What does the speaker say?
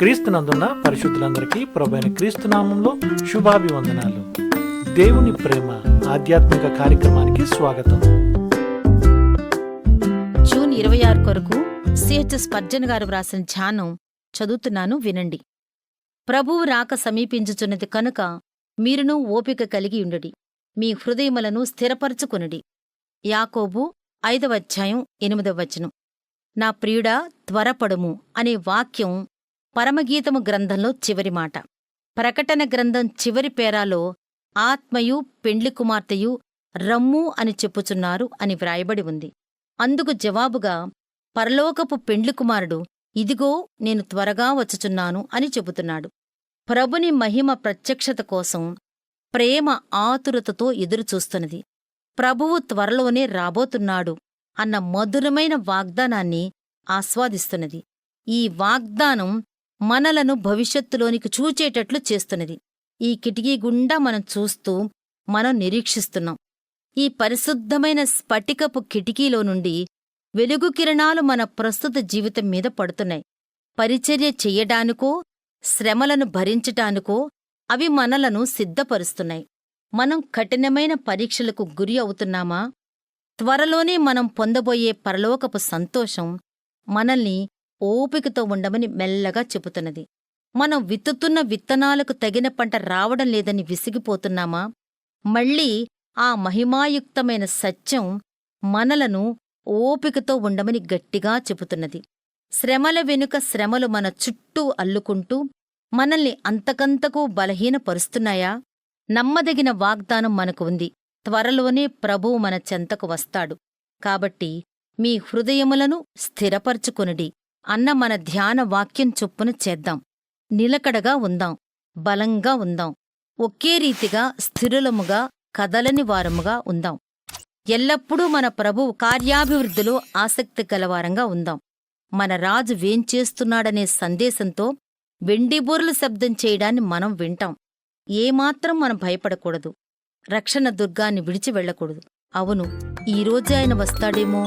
క్రీస్తునందున్న పరిశుద్ధులందరికీ ప్రభైన క్రీస్తు నామంలో శుభాభివందనాలు. దేవుని ప్రేమ ఆధ్యాత్మిక కార్యక్రమానికి స్వాగతం. జూన్ ఇరవై ఆరు కొరకు సిహెచ్ఎస్ పర్జన్ గారు వ్రాసిన ధ్యానం చదువుతున్నాను వినండి. ప్రభువు రాక సమీపించుచున్నది కనుక మీరును ఓపిక కలిగి ఉండుడి. మీ హృదయములను స్థిరపరచుకొనుడి. యాకోబు ఐదవ అధ్యాయం ఎనిమిదవ వచనం. నా ప్రియుడా త్వరపడుము అనే వాక్యం పరమగీతము గ్రంథంలో చివరి మాట. ప్రకటన గ్రంథం చివరి పేరాలో ఆత్మయు పెండ్లి కుమార్తెయు రమ్ము అని చెప్పుచున్నారు అని వ్రాయబడి ఉంది. అందుకు జవాబుగా పరలోకపు పెండ్లి కుమారుడు ఇదిగో నేను త్వరగా వచ్చుచున్నాను అని చెబుతున్నాడు. ప్రభుని మహిమ ప్రత్యక్షత కోసం ప్రేమ ఆతురతతో ఎదురుచూస్తున్నది. ప్రభువు త్వరలోనే రాబోతున్నాడు అన్న మధురమైన వాగ్దానాన్ని ఆస్వాదిస్తున్నది. ఈ వాగ్దానం మనలను భవిష్యత్తులోనికి చూచేటట్లు చేస్తున్నది. ఈ కిటికీ గుండా మనం చూస్తూ మనం నిరీక్షిస్తున్నాం. ఈ పరిశుద్ధమైన స్ఫటికపు కిటికీలో నుండి వెలుగు కిరణాలు మన ప్రస్తుత జీవితం మీద పడుతున్నాయి. పరిచర్య చెయ్యడానికో శ్రమలను భరించటానికో అవి మనలను సిద్ధపరుస్తున్నాయి. మనం కఠినమైన పరీక్షలకు గురి అవుతున్నామా? త్వరలోనే మనం పొందబోయే పరలోకపు సంతోషం మనల్ని ఓపికతో ఉండమని మెల్లగా చెబుతున్నది. మనం విత్తుతున్న విత్తనాలకు తగిన పంట రావడం లేదని విసిగిపోతున్నామా? మళ్ళీ ఆ మహిమాయుక్తమైన సత్యం మనలను ఓపికతో ఉండమని గట్టిగా చెబుతున్నది. శ్రమల వెనుక శ్రమలు మన చుట్టూ అల్లుకుంటూ మనల్ని అంతకంతకూ బలహీనపరుస్తున్నాయా? నమ్మదగిన వాగ్దానం మనకు ఉంది. త్వరలోనే ప్రభువు మన చెంతకు వస్తాడు. కాబట్టి మీ హృదయములను స్థిరపరచుకొనుడి. అన్న మన ధ్యాన వాక్యం చొప్పున చేద్దాం. నిలకడగా ఉందాం. బలంగా ఉందాం. ఒకే రీతిగా స్థిరులముగా కదలని వారముగా ఉందాం. ఎల్లప్పుడూ మన ప్రభువు కార్యాభివృద్ధిలో ఆసక్తి గలవారంగా ఉందాం. మన రాజు వేంచేస్తున్నాడనే సందేశంతో వెండిబోర్లు శబ్దం చేయడాన్ని మనం వింటాం. ఏమాత్రం మనం భయపడకూడదు. రక్షణ దుర్గాన్ని విడిచి వెళ్ళకూడదు. అవును ఈరోజే ఆయన వస్తాడేమో?